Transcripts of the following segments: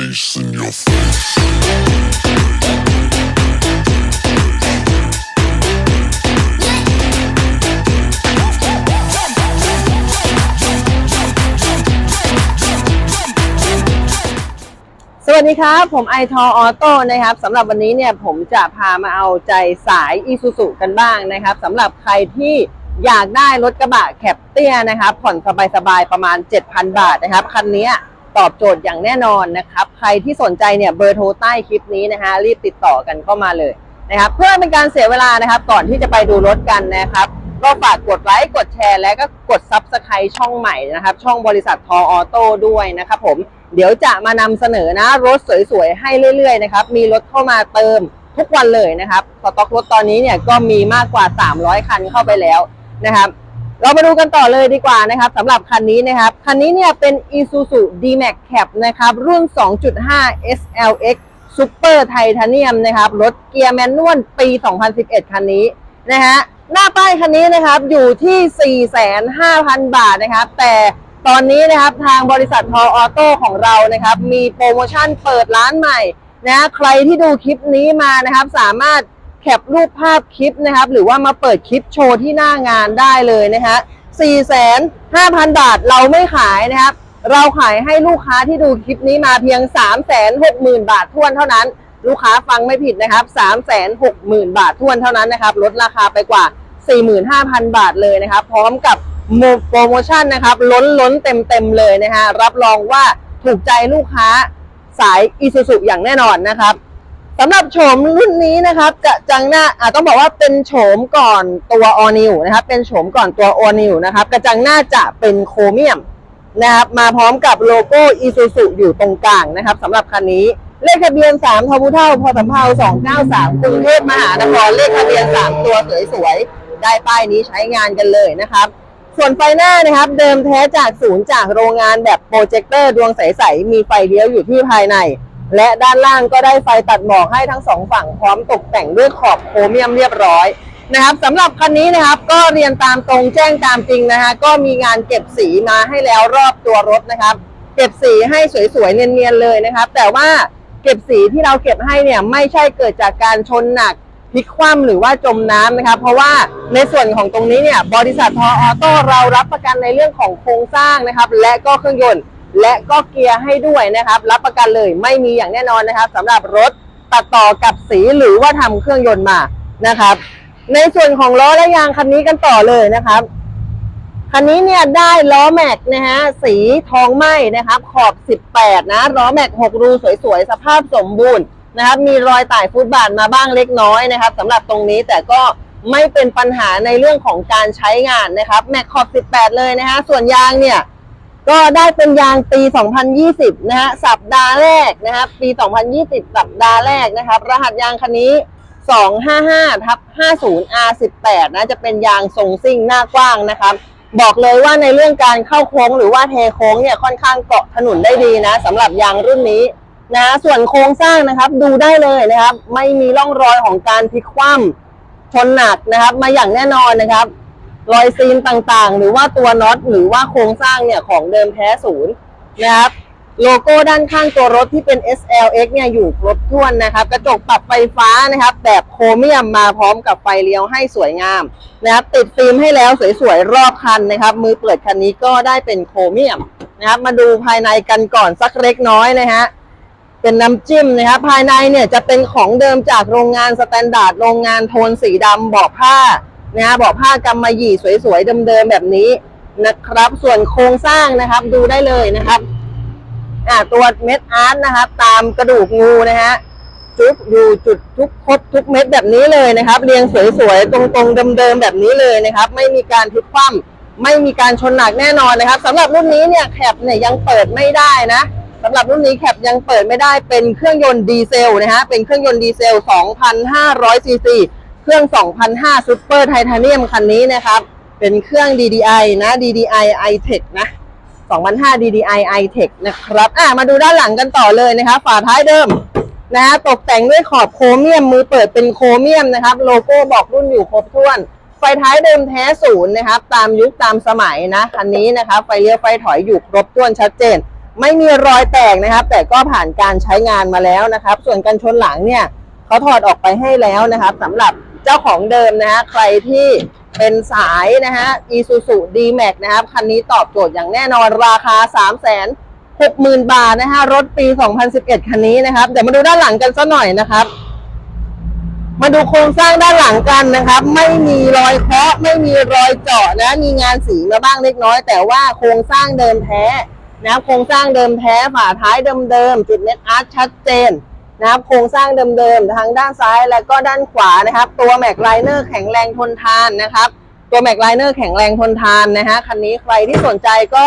face in your face. สวัสดีครับ ผมไอทอออโต้นะครับสำหรับวันนี้เนี่ยผมจะพามาเอาใจสายอีซูซุกันบ้างนะครับสำหรับใครที่อยากได้รถกระบะแคปเตี้ยนะครับ ผ่อนสบายๆประมาณ 7,000 บาทนะครับ คันนี้ ตอบโจทย์อย่างแน่นอนนะครับ ใครที่สนใจเนี่ยเบอร์โทรใต้คลิปนี้นะฮะรีบติดต่อกันเข้ามาเลยนะครับเพื่อเป็นการเสียเวลานะครับก่อนที่จะไปดูรถกันนะครับก็ฝากกดไลค์กดแชร์และก็กดซับสไครต์ช่องใหม่นะครับ ช่องบริษัททออโต้ด้วยนะครับผมเดี๋ยวจะมานำเสนอนะรถสวยๆ ให้เรื่อยๆนะครับมีรถเข้ามาเติมทุกวันเลยนะครับสต็อกรถตอนนี้เนี่ยก็มีมากกว่า 300 คันเข้าไปแล้วนะครับ เรามาดูกันต่อเลยดีกว่านะครับสำหรับคันนี้นะครับ คันนี้เนี่ยเป็น Isuzu D-Max Cap นะครับ รุ่น 2.5 SLX Super Titanium นะครับ รถเกียร์แมนนวลปี 2011 คันนี้นะฮะหน้าป้ายคันนี้นะครับอยู่ที่ 45,000บาทนะครับ แต่ตอนนี้นะครับทางบริษัทพอออโต้ของเรานะครับ มีโปรโมชั่นเปิดร้านใหม่นะใครที่ดูคลิปนี้มานะครับ สามารถ แคปรูปภาพคลิปนะครับ หรือว่ามาเปิดคลิปโชว์ที่หน้างานได้เลยนะฮะ45,000บาทเราไม่ขายนะครับ เราขายให้ลูกค้าที่ดูคลิปนี้มาเพียง 360,000 บาททวนเท่านั้น ลูกค้าฟังไม่ผิดนะครับ 360,000 บาททวนเท่านั้นนะครับ ลดราคาไปกว่า 45,000 บาทเลยนะครับ พร้อมกับโปรโมชั่นนะครับ ล้นล้นเต็มเต็มเลยนะฮะรับรองว่าถูกใจลูกค้าสายอีซูซุอย่างแน่นอนนะครับ สำหรับโฉมรุ่นนี้นะครับจะจังหน้าอ่าต้องบอกว่าเป็นโฉมก่อนตัวออนิวนะครับ เป็นโฉมก่อนตัวออนิวนะครับ กระจังหน้าจะเป็นโครเมียมนะครับ มาพร้อมกับโลโก้อีซูซุอยู่ตรงกลางนะครับสำหรับคันนี้เลขทะเบียน3ทบุเท่าพอสำเภา293กรุงเทพมหานครเลขทะเบียน 3 ตัวสวยๆได้ป้ายนี้ใช้งานกันเลยนะครับ ส่วนไฟหน้านะครับ เดิมแท้จากศูนย์จากโรงงานแบบโปรเจคเตอร์ดวงใสๆมีไฟเลี้ยวอยู่ที่ภายใน และด้านล่างก็ได้ไฟตัดหมอกให้ทั้งสองฝั่งพร้อมตกแต่งด้วยขอบโครเมียมเรียบร้อยนะครับสำหรับคันนี้นะครับก็เรียนตามตรงแจ้งตามจริงนะฮะก็มีงานเก็บสีมาให้แล้วรอบตัวรถนะครับ เก็บสีให้สวยๆเนียนๆเลยนะครับ แต่ว่าเก็บสีที่เราเก็บให้เนี่ยไม่ใช่เกิดจากการชนหนักพลิกคว่ำหรือว่าจมน้ำนะครับ เพราะว่าในส่วนของตรงนี้เนี่ยบริษัททออโต้เรารับประกันในเรื่องของโครงสร้างนะครับ และก็เครื่องยนต์ และก็เกียร์ให้ด้วยนะครับ รับประกันเลยไม่มีอย่างแน่นอนนะครับสำหรับรถตัดต่อกับสีหรือว่าทำเครื่องยนต์มานะครับ ในส่วนของล้อและยางคันนี้กันต่อเลยนะครับคันนี้เนี่ยได้ล้อแม็กนะฮะสีทองไหมนะครับ ขอบ 18 นะล้อแม็ก 6 รูสวยๆ สภาพสมบูรณ์นะครับ มีรอยต่ายฟุตบาทมาบ้างเล็กน้อยนะครับสำหรับตรงนี้แต่ก็ไม่เป็นปัญหาในเรื่องของการใช้งานนะครับแม็กขอบ 18 เลยนะฮะส่วนยางเนี่ย ก็ได้เป็นยางปี 2020 นะฮะ สัปดาห์แรกนะครับ ปี 2020 สัปดาห์แรกนะครับ รหัสยางคันนี้ 255ทับ50 R18 นะ จะเป็นยางทรงซิ่งหน้ากว้างนะครับ บอกเลยว่าในเรื่องการเข้าโค้งหรือว่าเทโค้งเนี่ยค่อนข้างเกาะถนนได้ดีนะสำหรับยางรุ่นนี้นะ ส่วนโครงสร้างนะครับดูได้เลยนะครับ ไม่มีร่องรอยของการพลิกคว่ำชนหนักนะครับ มาอย่างแน่นอนนะครับ รอยซีนต่างๆ หรือว่าตัวน็อตหรือว่าโครงสร้างเนี่ยของเดิมแท้ศูนย์นะครับโลโก้ด้านข้างตัวรถที่เป็น SLX เนี่ยอยู่ครบถ้วนนะครับ กระจกปรับไฟฟ้านะครับ แบบโครเมียมมาพร้อมกับไฟเลี้ยวให้สวยงามนะครับ ติดฟิล์มให้แล้วสวยๆ รอบคันนะครับ มือเปิดคันนี้ก็ได้เป็นโครเมียมนะครับ มาดูภายในกันก่อนสักเล็กน้อยนะฮะเป็นน้ำจิ้มนะครับภายในเนี่ยจะเป็นของเดิมจากโรงงานสแตนดาร์ดโรงงานโทนสีดำบาะผ้า นะฮะเบาะผ้ากำมะหยี่สวยๆเดิมๆแบบนี้นะครับ ส่วนโครงสร้างนะครับดูได้เลยนะครับอ่าตัวเม็ดอาร์ตนะครับ ตามกระดูกงูนะฮะจุดอยู่จุดทุกครบทุกเม็ดแบบนี้เลยนะครับ เรียงสวยๆตรงๆเดิมๆแบบนี้เลยนะครับ ไม่มีการพลิกคว่ำไม่มีการชนหนักแน่นอนนะครับสำหรับรุ่นนี้เนี่ยแคปเนี่ยยังเปิดไม่ได้นะสำหรับรุ่นนี้แคปยังเปิดไม่ได้เป็นเครื่องยนต์ดีเซลนะฮะเป็นเครื่องยนต์ดีเซล 2,500ซีซี เครื่อง2,500ซุปเปอร์ไทเทเนียมคันนี้นะครับ เป็นเครื่อง DDI นะ DDI iTech นะ2,500 DDI iTech นะครับ อะ มาดูด้านหลังกันต่อเลยนะครับ ฝาท้ายเดิมนะฮะตกแต่งด้วยขอบโครเมียม มือเปิดเป็นโครเมียมนะครับ โลโก้บอกรุ่นอยู่ครบถ้วน ไฟท้ายเดิมแท้ศูนย์นะครับ ตามยุคตามสมัยนะคันนี้นะครับ ไฟเลี้ยวไฟถอยอยู่ครบถ้วนชัดเจน ไม่มีรอยแตกนะครับ แต่ก็ผ่านการใช้งานมาแล้วนะครับ ส่วนกันชนหลังเนี่ยเขาถอดออกไปให้แล้วนะครับสำหรับ เจ้าของเดิมนะฮะใครที่เป็นสายนะฮะ Isuzu D-Max นะครับ คันนี้ตอบโจทย์อย่างแน่นอนราคา3 6 0 0 0 0 บาทนะฮะ รถปี 2011 คันนี้นะครับ เดี๋ยวมาดูด้านหลังกันสักหน่อยนะครับ มาดูโครงสร้างด้านหลังกันนะครับ ไม่มีรอยเคาะไม่มีรอยเจาะนะ มีงานสีมาบ้างเล็กน้อย แต่ว่าโครงสร้างเดิมแท้นะครับโครงสร้างเดิมแท้ฝาท้ายเดิมๆจุดเน็ตอาร์ตชัดเจน นะครับโครงสร้างเดิมๆทั้งด้านซ้ายและก็ด้านขวานะครับ ตัวแม็กไลเนอร์แข็งแรงทนทานนะครับ ตัวแม็กไลเนอร์แข็งแรงทนทานนะฮะคันนี้ใครที่สนใจก็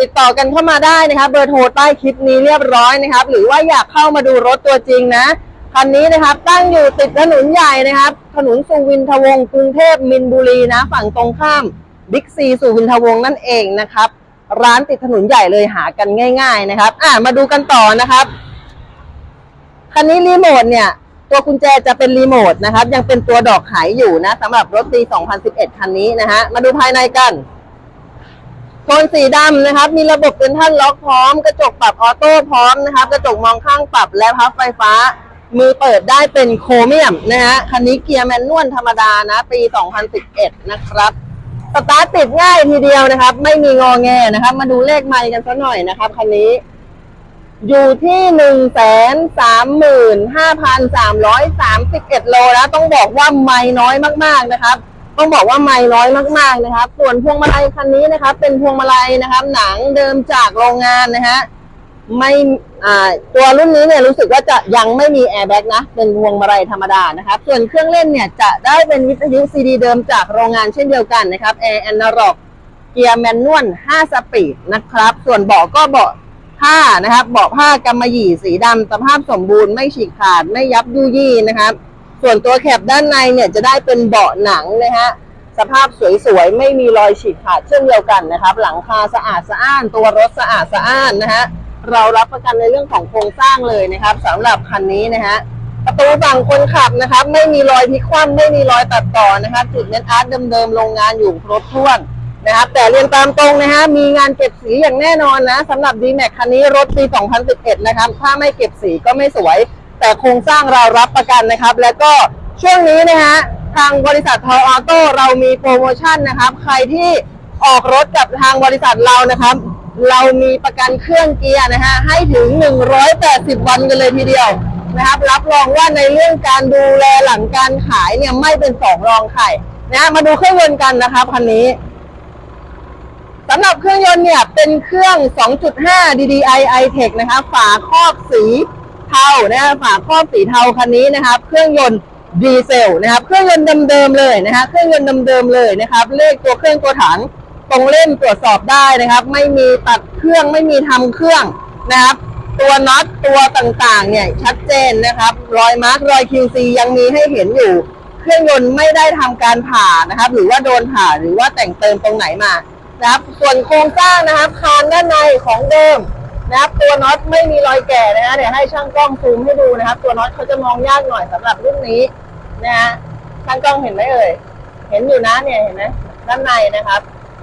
ติดต่อกันเข้ามาได้นะครับ เบอร์โทรใต้คลิปนี้เรียบร้อยนะครับ หรือว่าอยากเข้ามาดูรถตัวจริงนะคันนี้นะครับตั้งอยู่ติดถนนใหญ่นะครับ ถนนสุวินทวงศ์กรุงเทพมินบุรีนะ ฝั่งตรงข้ามบิ๊กซีสุวินทวงศ์นั่นเองนะครับ ร้านติดถนนใหญ่เลยหากันง่าย ๆนะครับ อะมาดูกันต่อนะครับ คันนี้รีโมทเนี่ย ตัวกุญแจจะเป็นรีโมทนะครับ ยังเป็นตัวดอกขายอยู่นะสำหรับรถปี 2011 คันนี้นะฮะ มาดูภายในกันโทนสีดำนะครับ มีระบบเป็นท่านล็อกพร้อม กระจกปรับออโต้พร้อมนะครับ กระจกมองข้างปรับและพับไฟฟ้า มือเปิดได้เป็นโครเมียมนะฮะ คันนี้เกียร์แมนนวลธรรมดานะ ปี 2011 นะครับสตาร์ทติดง่ายทีเดียวนะครับ ไม่มีงอแงนะครับ มาดูเลขไมล์กันสักหน่อยนะครับคันนี้ อยู่ที่หนึ่งแสนสามหมื่นห้าพันสามร้อยสามสิบเอ็ดโลนะต้องบอกว่าไม่น้อยมากๆนะครับ ต้องบอกว่าไม่น้อยมากๆนะครับ ส่วนพวงมาลัยคันนี้นะครับ เป็นพวงมาลัยนะครับ หนังเดิมจากโรงงานนะฮะไม่อ่าตัวรุ่นนี้เนี่ยรู้สึกว่าจะยังไม่มีแอร์แบ็กนะ เป็นพวงมาลัยธรรมดานะครับ ส่วนเครื่องเล่นเนี่ยจะได้เป็นวิทยุซีดีเดิมจากโรงงานเช่นเดียวกันนะครับแอร์แอนนาร็อกเกียร์แมนนวล5สปีดนะครับ ส่วนเบาะก็เบาะ ผ้านะครับ เบาะผ้ากำมะหยี่สีดำสภาพสมบูรณ์ไม่ฉีกขาดไม่ยับยุยี่นะครับ ส่วนตัวแคปด้านในเนี่ยจะได้เป็นเบาะหนังนะฮะสภาพสวยๆ ไม่มีรอยฉีกขาดเช่นเดียวกันนะครับ หลังคาสะอาดสะอ้าน ตัวรถสะอาดสะอ้านนะฮะเรารับประกันในเรื่องของโครงสร้างเลยนะครับสำหรับคันนี้นะฮะประตูฝั่งคนขับนะครับ ไม่มีรอยพลิกคว่ำไม่มีรอยตัดต่อนะครับจุดเน็ตอาร์ตเดิมๆโรงงานอยู่ครบถ้วน นะครับ แต่เรียนตามตรงนะฮะมีงานเก็บสีอย่างแน่นอนนะสำหรับ d m a x คันนี้รถปี 2011 นะครับ ถ้าไม่เก็บสีก็ไม่สวย แต่โครงสร้างเรารับประกันนะครับ แล้วก็ช่วงนี้นะฮะทางบริษัททออโต้เรามีโปรโมชั่นนะครับ ใครที่ออกรถกับทางบริษัทเรานะครับ เรามีประกันเครื่องเกียร์นะฮะให้ถึง 180 วันกันเลยทีเดียวนะครับ รับรองว่าในเรื่องการดูแลหลังการขายเนี่ยไม่เป็นสองรองใครนะมาดูเครื่องยนต์กันนะครับคันนี้ สำหรับเครื่องยนต์เนี่ยเป็นเครื่อง 2.5 DDI i-Tech นะครับฝาครอบสีเทานะฮะฝาครอบสีเทาคันนี้นะครับ เครื่องยนต์ดีเซลนะครับเครื่องยนต์เดิมๆเลยนะฮะเครื่องยนต์เดิมๆเลยนะครับเลขตัวเครื่องตัวถังตรงเล่มตรวจสอบได้นะครับ ไม่มีตัดเครื่องไม่มีทำเครื่องนะครับ ตัวน็อตตัวต่างๆเนี่ยชัดเจนนะครับ รอยมาร์กรอย QC ยังมีให้เห็นอยู่ เครื่องยนต์ไม่ได้ทำการผ่านะครับ หรือว่าโดนผ่าหรือว่าแต่งเติมตรงไหนมา นะครับ ส่วนโครงสร้างนะครับ คานด้านในของเดิมนะครับ ตัวน็อตไม่มีรอยแก่นะฮะเดี๋ยวให้ช่างกล้องซูมให้ดูนะครับ ตัวน็อตเขาจะมองยากหน่อยสำหรับรุ่นนี้นะฮะช่างกล้องเห็นไหมเอ่ยเห็นอยู่นะเนี่ยเห็นไหมด้านในนะครับ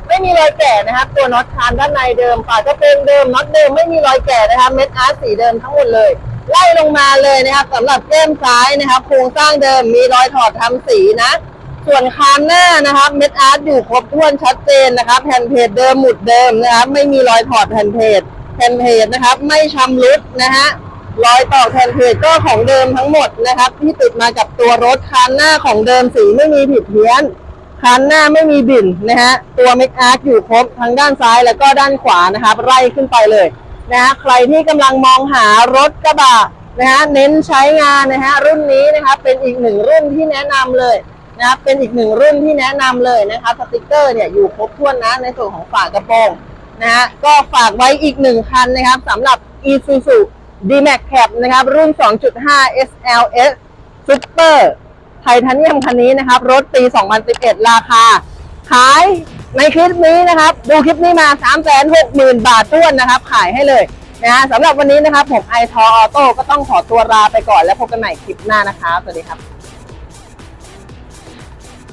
ไม่มีรอยแก่นะครับ ตัวน็อตคานด้านในเดิมฝากระโปรงเดิมน็อตเดิมไม่มีรอยแก่นะครับเม็ดอาร์ตสีเดิมทั้งหมดเลยไล่ลงมาเลยนะครับสำหรับแก้มซ้ายนะครับ โครงสร้างเดิมมีรอยถอดทำสีนะ ส่วนคานหน้านะครับเม็ดอาร์ตอยู่ครบถ้วนชัดเจนนะครับแผ่นเพจเดิมหมุดเดิมนะครับ ไม่มีรอยถอดแผ่นเพจแผ่นเพจนะครับ ไม่ชำรุดนะฮะรอยต่อแผ่นเพจก็ของเดิมทั้งหมดนะครับ ที่ติดมากับตัวรถคานหน้าของเดิมสีไม่มีผิดเพี้ยนคันหน้าไม่มีบิ่นนะฮะตัวเมกอาร์คอยู่ครบทั้งด้านซ้ายแล้วก็ด้านขวานะครับไล่ขึ้นไปเลยนะฮะใครที่กำลังมองหารถกระบะนะฮะเน้นใช้งานนะฮะรุ่นนี้นะครับเป็นอีกหนึ่งรุ่นที่แนะนำเลย นะครับเป็นอีกหนึ่งรุ่นที่แนะนำเลยนะครับสติกเกอร์เนี่ยอยู่ครบถ้วนนะในส่วนของฝากระโปรงนะฮะก็ฝากไว้อีกหนึ่งคันนะครับสำหรับ Isuzu D-Max Cab นะครับ รุ่น 2.5 SLS Super ไทเทเนียมคันนี้นะครับ รถปี 2011 ราคา ขายในคลิปนี้นะครับ ดูคลิปนี้มา 360,000 บาทท้วนนะครับ ขายให้เลยนะฮะสำหรับวันนี้นะครับ ผมไอทอออโต้ก็ต้องขอตัวลาไปก่อนแล้วพบกันใหม่คลิปหน้านะครับ สวัสดีครับ